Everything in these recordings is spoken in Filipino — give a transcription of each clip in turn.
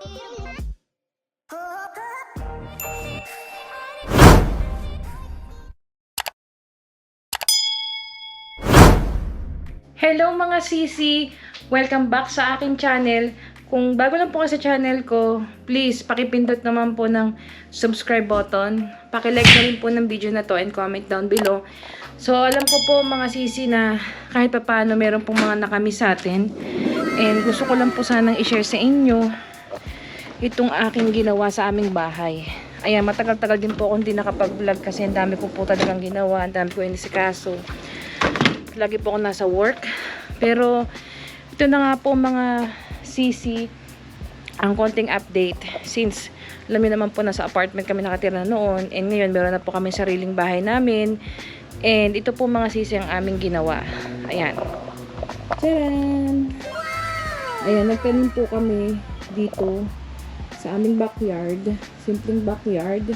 Hello mga sisi! Welcome back sa aking channel. Kung bago lang po kayo sa channel ko, please pakipindot naman po ng subscribe button. Pakilike na rin po ng video na to and comment down below. So alam ko po mga sisi na kahit pa paano meron pong mga nakamiss sa atin. And gusto ko lang po sanang i-share sa inyo itong aking ginawa sa aming bahay. Ayan, matagal-tagal din po akong hindi nakapag-vlog kasi ang dami ko po talagang ginawa, ang dami ko inisikaso lagi po ako nasa work. Pero, ito na nga po mga CC, ang konting update. Since, alam niyo naman po, nasa apartment kami nakatira noon. And ngayon, meron na po kami sariling bahay namin. And ito po mga CC ang aming ginawa. Ayan. Tcharan! Ayan, nagtanim po kami dito sa aming backyard. Simpleng backyard.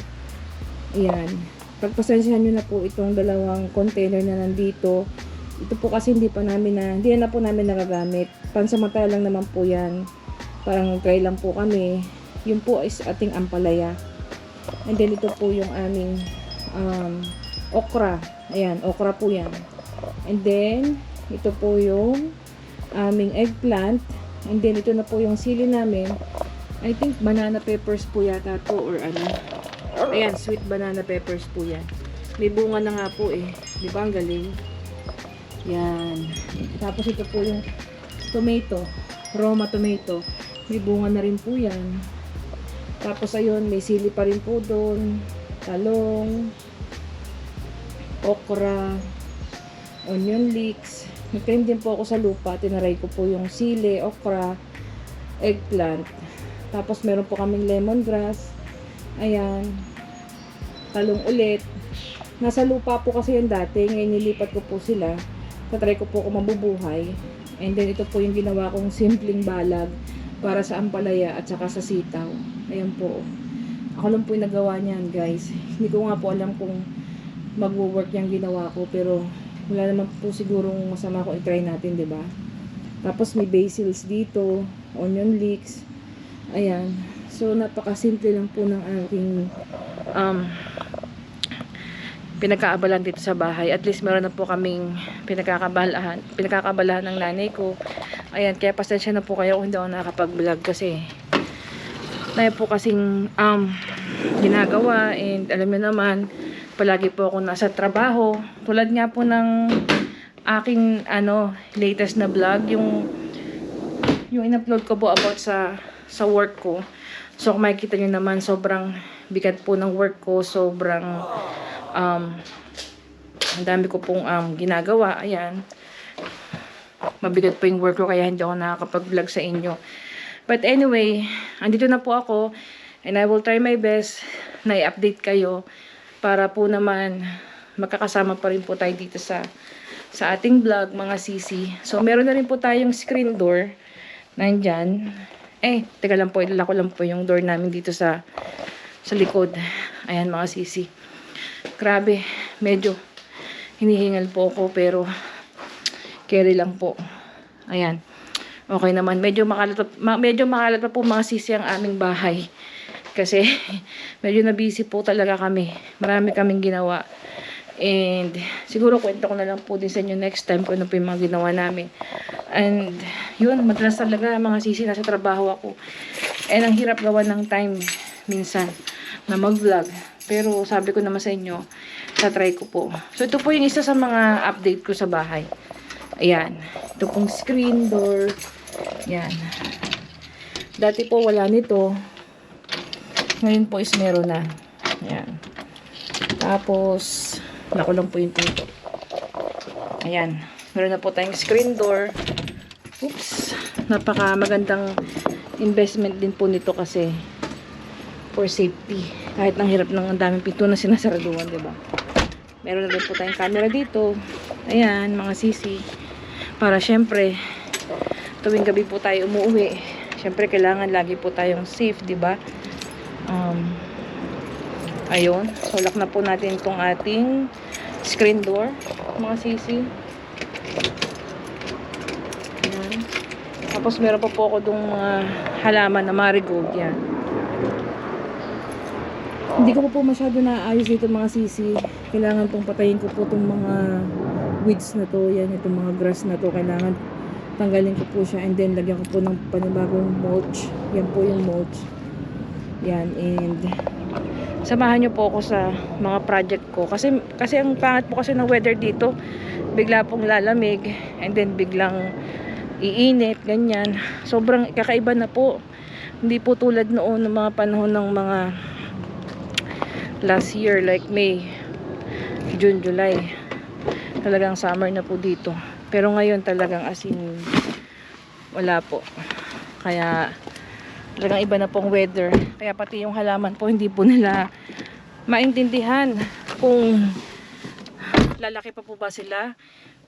Ayan. Pagpasensyahan nyo na po itong dalawang container na nandito. Ito po kasi hindi pa namin na, hindi na po namin nagagamit. Pansamantala lang naman po yan. Parang try lang po kami. Yun po is ating ampalaya. And then ito po yung aming um, okra. Ayan, okra po yan. And then, ito po yung aming eggplant. And then, ito na po yung sili namin. I think banana peppers po yata to or ano. Ayan, sweet banana peppers po yan. May bunga na nga po eh. Di ba? Ang galing. Yan. Tapos ito po yung tomato. Roma tomato. May bunga na rin po yan. Tapos ayun, may sili pa rin po doon. Talong. Okra. Onion leeks. Nagtanim din po ako sa lupa. Tinaray ko po yung sili, okra, eggplant. Tapos meron po kaming lemongrass. Ayan. Talong ulit. Nasa lupa po kasi yan dati. Ngayon nilipat ko po sila. Patry ko po kung mabubuhay. And then ito po yung ginawa kong simpleng balag para sa ampalaya at saka sa sitaw. Ayan po. Ako lang po yung nagawa niyan guys. Hindi ko nga po alam kung magwo-work yung ginawa ko pero wala naman po sigurong masama kung i-try natin, 'di ba? Tapos may basils dito, onion leeks. Ayan. So napakasimple lang po ng aking um pinagkaabalahan dito sa bahay. At least meron na po kaming pinagkakabalahan, pinagkakabalahan ng nanay ko. Ayan, kaya pasensya na po kayo kung hindi ako nakakapag-vlog kasi na po kasing um, ginagawa and alam niyo naman palagi po ako nasa trabaho tulad nga po ng aking ano latest na vlog yung yung in-upload ko po about sa sa work ko. So kung makikita niyo naman sobrang bigat po ng work ko. Sobrang um, ang dami ko pong um, ginagawa. Ayan. Mabigat po yung work ko kaya hindi ako nakakapag-vlog sa inyo. But anyway, andito na po ako. And I will try my best na i-update kayo para po naman magkakasama pa rin po tayo dito sa sa ating vlog mga sisi. So meron na rin po tayong screen door. Nandyan. Eh, teka lang po, ilala ko lang po yung door namin dito sa sa likod. Ayan mga sisi. Grabe, medyo hinihingal po ako pero carry lang po. Ayan. Okay naman. Medyo makalat, ma- medyo makalat pa po mga sisi ang aming bahay. Kasi medyo na busy po talaga kami. Marami kaming ginawa. And siguro kwento ko na lang po din sa inyo next time kung ano po yung mga ginawa namin. And yun, madalas talaga mga sisi nasa trabaho ako. And ang hirap gawa ng time minsan na mag-vlog. Pero sabi ko naman sa inyo, sa-try ko po. So ito po yung isa sa mga update ko sa bahay. Ayan. Ito pong screen door. Ayan. Dati po wala nito. Ngayon po is meron na. Ayan. Tapos, nakulang po yung pinto. Ayan. Meron na po tayong screen door. Napaka magandang investment din po nito kasi for safety. Kahit ang hirap ng ang daming pinto na sinasaraduhan, di ba? Meron na rin po tayong camera dito. Ayan, mga sisi. Para syempre, tuwing gabi po tayo umuwi, syempre kailangan lagi po tayong safe, di ba? Um, ayun. So, lock na po natin itong ating screen door, mga sisi. Tapos meron pa po ako dong mga halaman na marigold yan. Hindi ko po po masyado naayos dito mga sisi. Kailangan pong patayin ko po itong mga weeds na to. Yan, itong mga grass na to. Kailangan tanggalin ko po siya and then lagyan ko po ng panibagong mulch. Yan po yung mulch. Yan, and samahan nyo po ako sa mga project ko. Kasi, kasi ang pangit po kasi ng weather dito, bigla pong lalamig and then biglang iinit, ganyan. Sobrang kakaiba na po. Hindi po tulad noon ng mga panahon ng mga last year like May, June, July. Talagang summer na po dito. Pero ngayon talagang as in wala po. Kaya talagang iba na pong weather. Kaya pati yung halaman po hindi po nila maintindihan kung lalaki pa po ba sila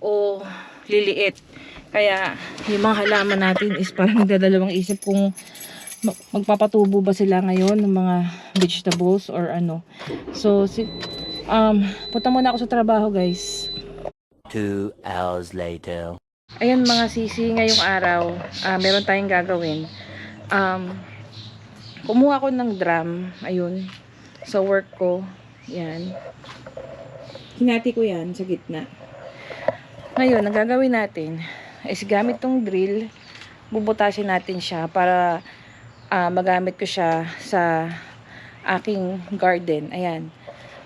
o liliit. Kaya yung mga halaman natin is parang nagdadalawang isip kung ma- magpapatubo ba sila ngayon ng mga vegetables or ano. So, si, um, punta muna ako sa trabaho guys. Two hours later. Ayan mga sisi, ngayong araw, ah, meron tayong gagawin. Um, kumuha ko ng drum, ayun, sa work ko. Yan. Hinati ko yan sa gitna. Ngayon, ang gagawin natin is gamit tong drill, bubutasin natin siya para ah, magamit ko siya sa aking garden. Ayan.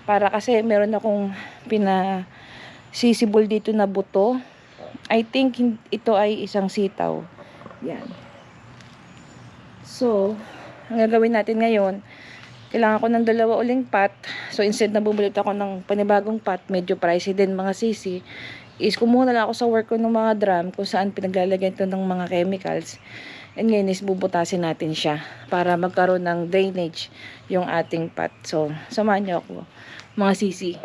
Para kasi meron akong pina sisibol dito na buto. I think hin- ito ay isang sitaw. Yan. So, ang gagawin natin ngayon, kailangan ko ng dalawa uling pot. So, instead na bumulot ako ng panibagong pot, medyo pricey din mga sisi, is kumuha na lang ako sa work ko ng mga drum kung saan pinaglalagyan ito ng mga chemicals. And ngayon is bubutasin natin siya para magkaroon ng drainage yung ating pot. So, samahan niyo ako mga sisi.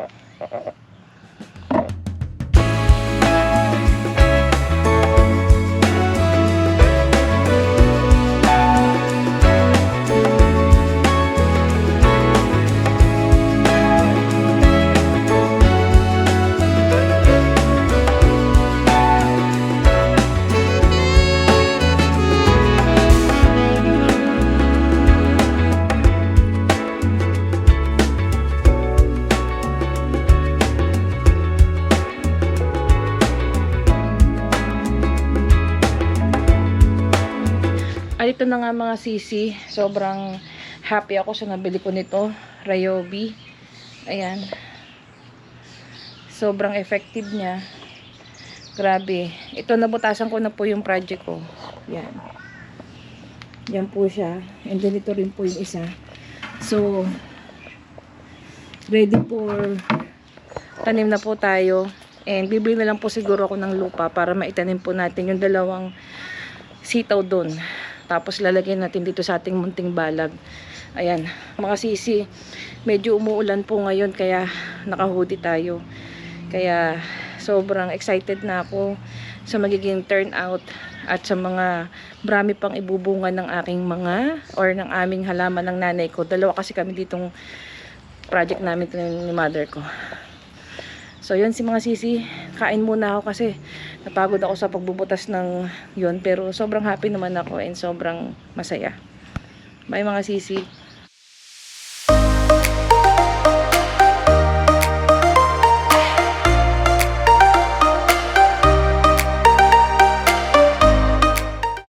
Ito na nga mga sisi. Sobrang happy ako sa nabili ko nito. Ryobi. Ayan. Sobrang effective niya. Grabe. Ito, nabutasan ko na po yung project ko. Yan. Yan po siya. And then ito rin po yung isa. So, ready for tanim na po tayo. And bibili na lang po siguro ako ng lupa para maitanim po natin yung dalawang sitaw doon. Tapos lalagyan natin dito sa ating munting balag. Ayan, mga sisi, medyo umuulan po ngayon kaya naka-hoodie tayo. Kaya sobrang excited na ako sa magiging turnout at sa mga marami pang ibubunga ng aking mga or ng aming halaman ng nanay ko. Dalawa kasi kami ditong project namin ni mother ko. So yun si mga sisi, kain muna ako kasi napagod ako sa pagbubutas ng yun pero sobrang happy naman ako and sobrang masaya. Bye mga sisi.